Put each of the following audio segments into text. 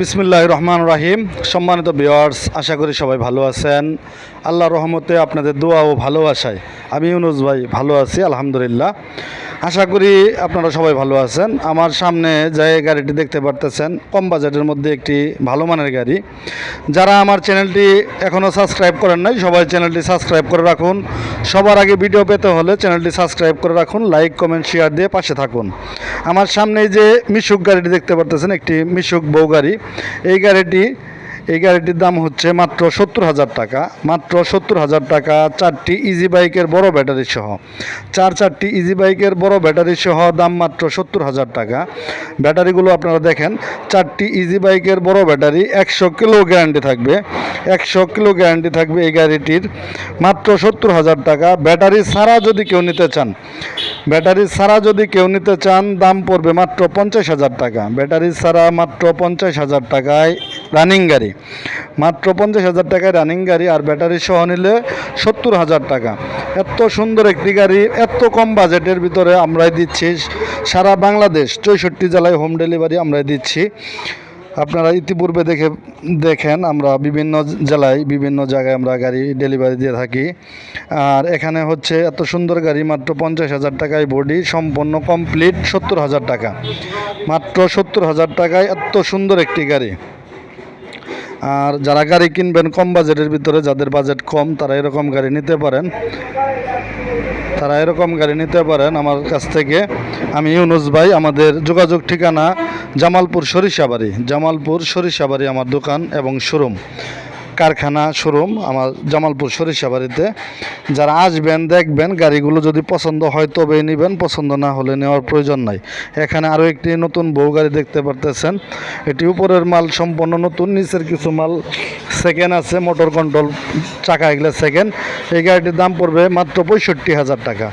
বিসমিল্লাহ রহমান রাহিম। সম্মানিত বিয়ার্স আশা করি সবাই ভালো আছেন। আল্লাহ রহমতে আপনাদের দোয়া ও ভালোবাসায় আমি ইউনুস ভাই ভালো আছি, আলহামদুলিল্লাহ। আশা করি আপনারা সবাই ভালো আছেন। আমার সামনে যে গাড়িটি দেখতে পারতেছেন, কম বাজেটের মধ্যে একটি ভালো মানের গাড়ি। যারা আমার চ্যানেলটি এখনও সাবস্ক্রাইব করেন নাই, সবাই চ্যানেলটি সাবস্ক্রাইব করে রাখুন। সবার আগে ভিডিও পেতে হলে চ্যানেলটি সাবস্ক্রাইব করে রাখুন, লাইক, কমেন্ট, শেয়ার দিয়ে পাশে থাকুন। আমার সামনে যে মিশুক গাড়িটি দেখতে পারতেছেন, একটি মিশুক বউ গাড়ি। এই গাড়িটি, এই গাড়িটির দাম হচ্ছে মাত্র সত্তর হাজার টাকা। মাত্র সত্তর হাজার টাকা, চারটি ইজি বাইকের বড় ব্যাটারি সহ। চার চারটি ইজি বাইকের বড় ব্যাটারি সহ দাম মাত্র সত্তর হাজার টাকা। ব্যাটারিগুলো আপনারা দেখেন, চারটি ইজি বাইকের বড় ব্যাটারি একশো কিলো গ্যারান্টি থাকবে। একশো কিলো গ্যারান্টি থাকবে এই গাড়িটির। মাত্র সত্তর হাজার টাকা। ব্যাটারি ছাড়া যদি কেউ নিতে চান ব্যাটারি ছাড়া যদি কেউ নিতে চান, দাম পড়বে মাত্র পঞ্চাশ হাজার টাকা। ব্যাটারি ছাড়া মাত্র পঞ্চাশ হাজার টাকায় রানিং গাড়ি। মাত্র পঞ্চাশ হাজার টাকায় রানিং গাড়ি আর ব্যাটারি সহ নিলে সত্তর হাজার টাকা। এত সুন্দর একটি গাড়ি, এত কম বাজেটের ভিতরে আমরাই দিচ্ছি। সারা বাংলাদেশ, চৌষট্টি জেলায় হোম ডেলিভারি আমরাই দিচ্ছি। আপনারা ইতিপূর্বে দেখে, দেখেন আমরা বিভিন্ন জেলায় বিভিন্ন জায়গায় আমরা গাড়ি ডেলিভারি দিয়ে থাকি। আর এখানে হচ্ছে এত সুন্দর গাড়ি, মাত্র পঞ্চাশ হাজার টাকায় বডি সম্পূর্ণ কমপ্লিট সত্তর হাজার টাকা। মাত্র সত্তর হাজার টাকায় এত সুন্দর একটি গাড়ি। আর যারা গাড়ি কিনবেন কম বাজেটের ভিতরে, যাদের বাজেট কম, তারা এরকম গাড়ি নিতে পারেন। তারা এরকম গাড়ি নিতে পারেন আমার কাছ থেকে। আমি ইউনুস ভাই, আমাদের যোগাযোগ ঠিকানা জামালপুর সরিষাবাড়ি। জামালপুর সরিষাবাড়ি আমার দোকান এবং শোরুম। কারখানা শোরুম আমার জামালপুর সরিষাবাড়িতে। যারা আসবেন, দেখবেন গাড়িগুলো যদি পছন্দ হয় তবেই নেবেন, পছন্দ না হলে নেওয়ার প্রয়োজন নাই। এখানে আরও একটি নতুন বউ গাড়ি দেখতে পারতেছেন। এটি উপরের মাল সম্পূর্ণ নতুন, নিচের কিছু মাল সেকেন্ড আছে মোটর কন্ট্রোল চাকা এগুলো সেকেন্ড এই গাড়িটির দাম পড়বে মাত্র পঁয়ষট্টি হাজার টাকা।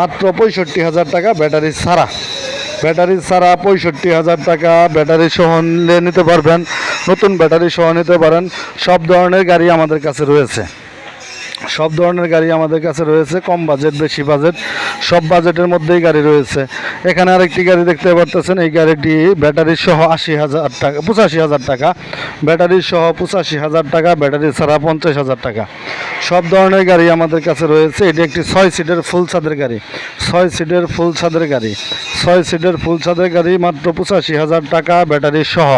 মাত্র পঁয়ষট্টি হাজার টাকা ব্যাটারি ছাড়া। ব্যাটারি ছাড়া পঁয়ষট্টি হাজার টাকা ব্যাটারি সহ নিতে পারবেন। নতুন ব্যাটারি সহ নিতে পারেন। সব ধরনের গাড়ি আমাদের কাছে রয়েছে। সব ধরনের গাড়ি আমাদের কাছে রয়েছে, কম বাজেট বেশি বাজেট সব বাজেটের মধ্যেই গাড়ি রয়েছে। এখানে আরেকটি গাড়ি দেখতে পারতেছেন, এই গাড়িটি ব্যাটারি সহ আশি হাজার টাকা, পঁচাশি হাজার টাকা। ব্যাটারি সহ পঁচাশি হাজার টাকা ব্যাটারি ছাড়া পঞ্চাশ হাজার টাকা। সব ধরনের গাড়ি আমাদের কাছে রয়েছে, এটি একটি ছয় সিটের ফুল ছাদের গাড়ি। ছয় সিটের ফুল ছাদের গাড়ি। ছয় সিটের ফুল ছাদের গাড়ি, মাত্র পঁচাশি হাজার টাকা ব্যাটারি সহ।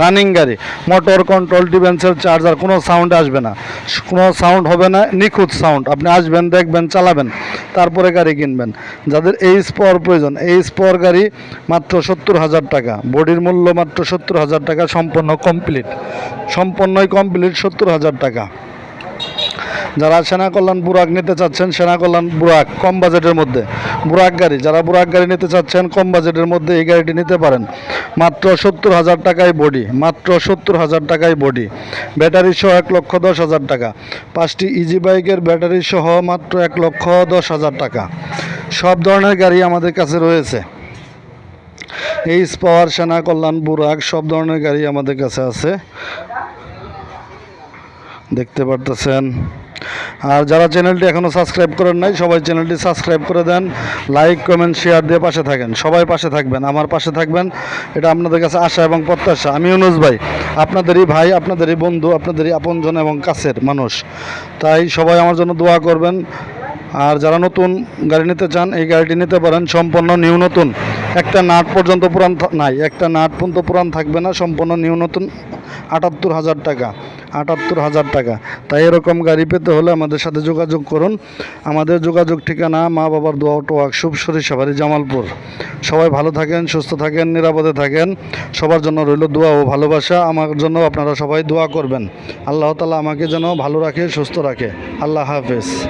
রানিং গাড়ি মোটর কন্ট্রোল ডিভেন্সের চার্জার কোনো সাউন্ড আসবে না। কোনো সাউন্ড হবে না নিখুঁত সাউন্ড আপনি আসবেন, দেখবেন, চালাবেন, তারপরে গাড়ি কিনবেন। যাদের এই স্পর প্রয়োজন, এই স্পর গাড়ি মাত্র সত্তর হাজার টাকা। বডির মূল্য মাত্র সত্তর হাজার টাকা, সম্পূর্ণ কমপ্লিট সম্পূর্ণই কমপ্লিট সত্তর হাজার টাকা। যারা সেনা কল্যাণ বুরাক নিতে চাচ্ছেন, সেনা কল্যাণ বুরাক কম বাজেটের মধ্যে। বুরাক গাড়ি, যারা বুরাক গাড়ি নিতে চাচ্ছেন, কম বাজেটের মধ্যে এই গাড়িটি নিতে পারেন। মাত্র সত্তর হাজার টাকায় বডি, মাত্র সত্তর হাজার টাকায় বডি। ব্যাটারি সহ এক লক্ষ দশ হাজার টাকা। পাঁচটি ইজি বাইকের ব্যাটারি সহ মাত্র এক লক্ষ দশ হাজার টাকা। সব ধরনের গাড়ি আমাদের কাছে রয়েছে। এই স্পাওয়ার সেনা কল্যাণ বুরাক, সব ধরনের গাড়ি আমাদের কাছে আছে। দেখতে পারতেছেন। আর যারা চ্যানেলটি এখনও সাবস্ক্রাইব করেন নাই, সবাই চ্যানেলটি সাবস্ক্রাইব করে দেন, লাইক, কমেন্ট শেয়ার দিয়ে পাশে থাকেন। সবাই পাশে থাকবেন, আমার পাশে থাকবেন, এটা আপনাদের কাছে আশা এবং প্রত্যাশা। আমি অনুজ ভাই, আপনাদেরই ভাই, আপনাদেরই বন্ধু, আপনাদেরই আপনজন এবং কাছের মানুষ। তাই সবাই আমার জন্য দোয়া করবেন। আর যারা নতুন গাড়ি নিতে চান, এই গাড়িটি নিতে পারেন, সম্পূর্ণ নিউ নতুন। একটা নাট পর্যন্ত পুরান নাই, একটা নাট পর্যন্ত পুরান থাকবে না, সম্পূর্ণ নিউ নতুন, আটাত্তর হাজার টাকা। আটাত্তর হাজার টাকা। তাই এরকম গাড়ি পেতে হলে আমাদের সাথে যোগাযোগ করুন। আমাদের যোগাযোগ ঠিকানা মা বাবার দোয়া অটো ওয়ার্কশপ সরিষাবাড়ি জামালপুর। সবাই ভালো থাকেন, সুস্থ থাকেন, নিরাপদে থাকেন। সবার জন্য রইল দোয়া ও ভালোবাসা। আমার জন্য আপনারা সবাই দোয়া করবেন। আল্লাহ তালা আমাকে যেন ভালো রাখে, সুস্থ রাখে। আল্লাহ হাফেজ।